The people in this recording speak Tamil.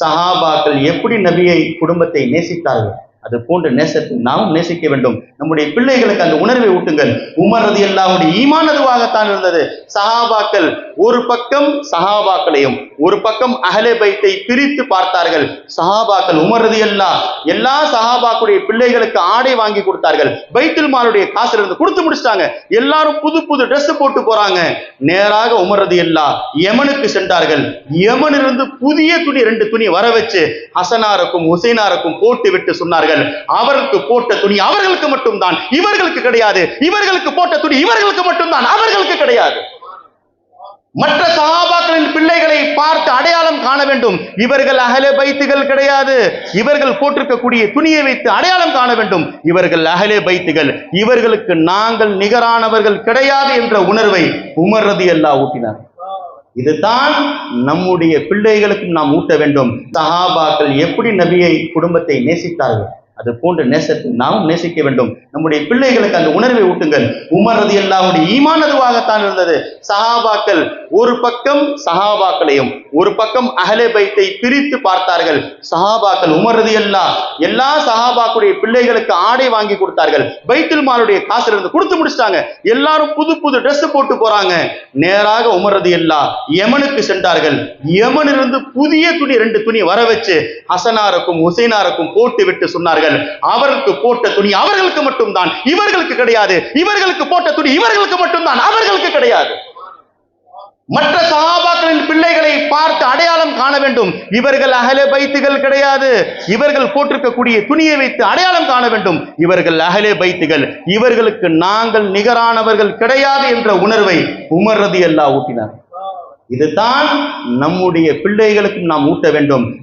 சஹாபாக்கள் எப்படி நபியை குடும்பத்தை நேசித்தார்கள்? அது போன்ற நேசத்தை நாமும் நேசிக்க வேண்டும். நம்முடைய பிள்ளைகளுக்கு அந்த உணர்வை ஊட்டுங்கள். உமரது ரதி ஈமான் அதுவாகத்தான் இருந்தது. சஹாபாக்கள் ஒரு பக்கம் சஹாபாக்களையும் ஒரு பக்கம் அகலே பைத்தை பிரித்து பார்த்தார்கள். சஹாபாக்கள் உமர் ரதி அல்லா எல்லா சஹாபாக்குடைய பிள்ளைகளுக்கு ஆடை வாங்கி கொடுத்தார்கள். பைத்தில் மாலுடைய காசுல இருந்து கொடுத்து முடிச்சிட்டாங்க. எல்லாரும் புது புது ட்ரெஸ் போட்டு போறாங்க. நேராக உமர் ரதி அல்லா யமனுக்கு சென்றார்கள். யமனிலிருந்து புதிய துணி ரெண்டு துணி வர வச்சு ஹசனாருக்கும் ஹுசைனாருக்கும் போட்டு விட்டு சொன்னார்கள். அவர்களுக்கு போட்ட துணி அவர்களுக்கு மட்டும்தான். இவர்களுக்கு கிடையாது. இவர்களுக்கு போட்ட துணி இவர்களுக்கு மட்டும்தான். அவர்களுக்கு கிடையாது. மற்ற சகாபாக்களின் பிள்ளைகளை பார்த்து அடையாளம் காண வேண்டும். இவர்கள் அகல பைத்துகள் கிடையாது. இவர்கள் போட்டிருக்கக்கூடிய துணியை வைத்து அடையாளம் காண வேண்டும். இவர்கள் அகலே பைத்துகள். இவர்களுக்கு நாங்கள் நிகரானவர்கள் கிடையாது என்ற உணர்வை உமர் ரதி அல்லா ஊட்டினார். இதுதான் நம்முடைய பிள்ளைகளுக்கும் நாம் ஊட்ட வேண்டும். சஹாபாக்கள் எப்படி நபியை குடும்பத்தை நேசித்தார்கள்? அது போன்ற நேசத்தை நாமும் நேசிக்க வேண்டும். நம்முடைய பிள்ளைகளுக்கு அந்த உணர்வை ஊட்டுங்கள். உமரது ரதி அல்லாவுடைய ஈமான் அதுவாகத்தான் இருந்தது. சஹாபாக்கள் ஒரு பக்கம் சஹாபாக்களையும் ஒரு பக்கம் அகலே பைத்தை பிரித்து பார்த்தார்கள். சஹாபாக்கள் உமரது ரதி அல்லா எல்லா சஹாபாக்குடைய பிள்ளைகளுக்கு ஆடை வாங்கி கொடுத்தார்கள். பைத்தில் மாலுடைய காசுல இருந்து கொடுத்து முடிச்சிட்டாங்க. எல்லாரும் புது புது ட்ரெஸ் போட்டு போறாங்க. நேராக உமரது ரதி அல்லா யமனுக்கு சென்றார்கள். யமனிலிருந்து புதிய துணி ரெண்டு துணி வர வச்சு ஹசனாருக்கும் ஹுசைனாருக்கும் போட்டு விட்டு சொன்னார்கள். அவர்களுக்கு போட்ட துணி அவர்களுக்கு மட்டும்தான். இவர்களுக்கு கிடையாது. இவர்களுக்கு போட்ட துணி இவர்களுக்கு மட்டும்தான். அவர்களுக்கு கிடையாது. மற்ற சகாபாக்களின் பிள்ளைகளை பார்த்து அடையாளம் காண வேண்டும். இவர்கள் அகல பைத்துகள் கிடையாது. இவர்கள் போட்டிருக்கக்கூடிய துணியை வைத்து அடையாளம் காண வேண்டும். இவர்கள் அகலே பைத்துகள். இவர்களுக்கு நாங்கள் நிகரானவர்கள் கிடையாது என்ற உணர்வை உமர்றது ரதி ஊட்டினார். இதுதான் நம்முடைய பிள்ளைகளுக்கும் நாம் ஊட்ட வேண்டும்.